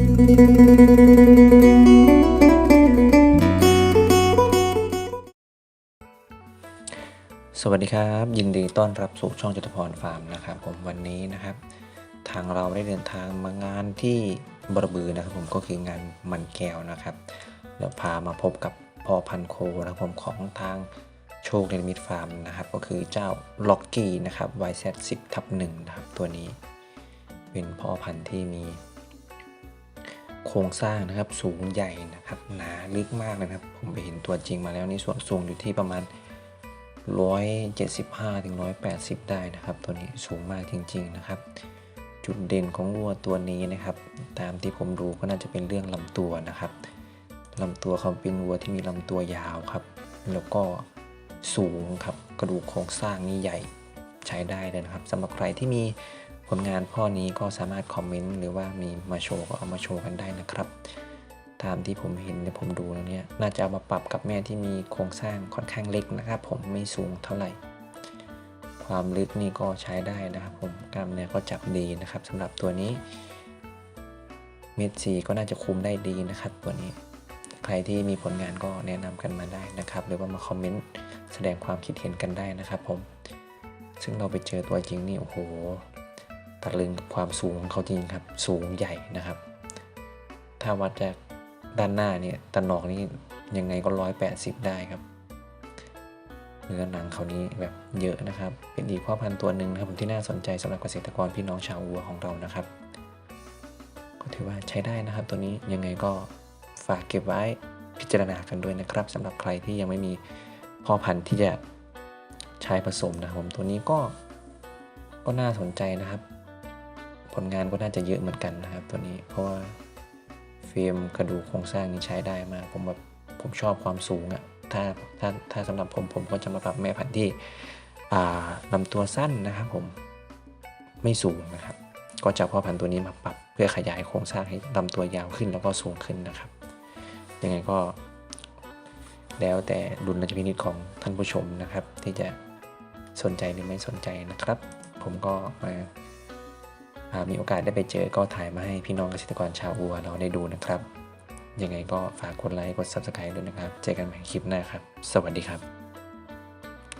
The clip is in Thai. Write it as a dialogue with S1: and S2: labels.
S1: สวัสดีครับ ยินดีต้อนรับสู่ช่องจตุพรฟาร์มนะครับ ผมวันนี้นะครับ ทางเราได้เดินทางมางานที่บรบือนะครับ ผมก็คืองานมันแก้วนะครับแล้วพามาพบกับพ่อพันโคนะครับผมของทางโชคเดนมิดฟาร์มนะครับ ก็คือเจ้าล็อกกี้นะครับ YZ10 ทับหนึ่งนะครับตัวนี้ เป็นพ่อพันธุ์ที่มี โครงสร้างนะครับสูงใหญ่นะครับหนาลึกมากนะครับ ผมไปเห็นตัวจริงมาแล้วนี่ส่วนสูงอยู่ที่ประมาณ 175ถึง180 ได้นะครับ ตัวนี้สูงมากจริง ๆนะครับ จุดเด่นของวัวตัวนี้นะครับ ตามที่ผมดูก็น่าจะเป็นเรื่องลำตัวนะครับลำตัวเขาเป็นวัวที่มีลำตัวยาวครับ แล้วก็สูงครับกระดูกโครงสร้างนี่ใหญ่ใช้ได้เลยนะครับสำหรับใครที่มี ผลงานพ่อนี้ก็สามารถคอมเมนต์หรือว่ามีมาโชว์ก็เอามาโชว์กันได้นะครับ ตามที่ผมเห็นเนี่ยผมดูแล้วเนี่ยน่าจะเอามาปรับกับแม่ที่มีโครงสร้างค่อนข้างเล็กนะครับ ผมไม่สูงเท่าไหร่ ความลึกนี่ก็ใช้ได้นะครับ ผมกล้ามเนื้อก็จับดีนะครับสำหรับตัวนี้เม็ดสีก็น่าจะคุมได้ดีนะครับตัวนี้ ใครที่มีผลงานก็แนะนำกันมาได้นะครับ หรือว่ามาคอมเมนต์แสดงความคิดเห็นกันได้นะครับ ผม ซึ่งเราไปเจอตัวจริงนี่โอ้โห ตะลึงกับความสูงของเขาจริงครับ สูงใหญ่นะครับ ถ้าวัดจากด้านหน้าเนี่ยตะหนอกนี่ยังไงก็ร้อยแปดสิบได้ครับเนื้อหนังเขานี้แบบเยอะนะครับ เป็นอีกพ่อพันธุ์ตัวหนึ่งครับผมที่น่าสนใจสำหรับเกษตรกรพี่น้องชาววัวของเรานะครับ ก็ถือว่าใช้ได้นะครับ ตัวนี้ยังไงก็ฝากเก็บไว้พิจารณากันด้วยนะครับสำหรับใครที่ยังไม่มีพ่อพันธุ์ที่จะใช้ผสมนะครับผมตัวนี้ก็ก็น่าสนใจนะครับ ผลงานก็น่าจะเยอะเหมือนกันนะครับ ตัวนี้เพราะว่าเฟรมกระดูกโครงสร้างนี้ใช้ได้มาก ผมแบบผมชอบความสูงอะ่ะถ้าถ้าถ้าสำหรับผมผมก็จะมาปรับแม่พันธุ์ที่อ่าลำตัวสั้นนะครับผมไม่สูงนะครับ ก็จะพ่อพันธุ์ตัวนี้มาปรับ เพื่อขยายโครงสร้างให้ลำตัวยาวขึ้นแล้วก็สูงขึ้นนะครับ ยังไงก็ แล้วแต่ดุลยพินิจของท่านผู้ชมนะครับ ที่จะสนใจหรือไม่สนใจนะครับ ผมก็มา มีโอกาสได้ไปเจอก็ถ่ายมาให้พี่น้องเกษตรกรชาวอัวเราได้ดูนะครับ ยังไงก็ฝากกดไลค์กด Subscribe ด้วยนะครับ เจอกันใหม่คลิปหน้าครับ สวัสดีครับ